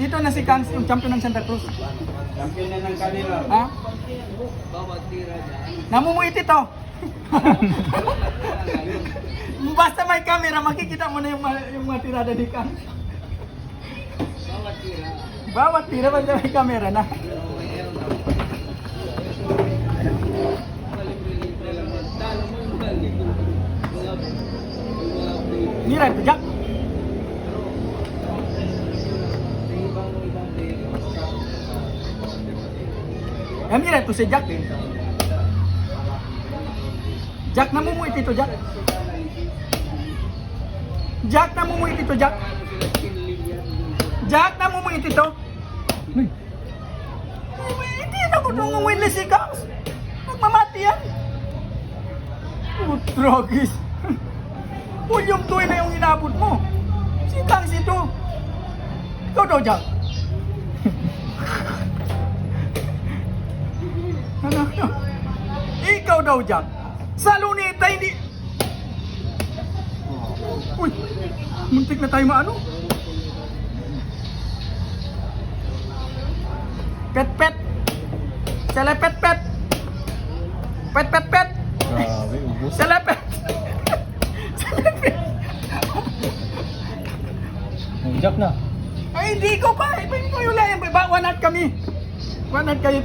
Ito na si Kang, yung champion ng Santa Cruz. Champion na ng kanila. Ha? Namumuiti to. Basta may camera, makikita mo na yung, yung mga tirada ni Kang. Bawat tira, basta may camera na. Mira ito, Eh, mira ito si Jack eh. Jack, namumuit ito, Jack. Jack, namumuit ito, Jack. Jack, namumuit ito. Hindi na ko nung winless si Kams. Nagmamati yan. Tragis. Pulyong tuwi na yung inabot mo. Si Kams ito. Ikaw daw, Jack. Ikaw daw, Jack. Sa luneta, hindi... Uy, muntik na tayo maano. Pet pet. Selepet pet. Pet pet pet. Grabe, ubos. Selepet. Selepet. Ang jack na. Ay, hindi ko pa. Iba yung wala yan. Ba, one kami. One kayo.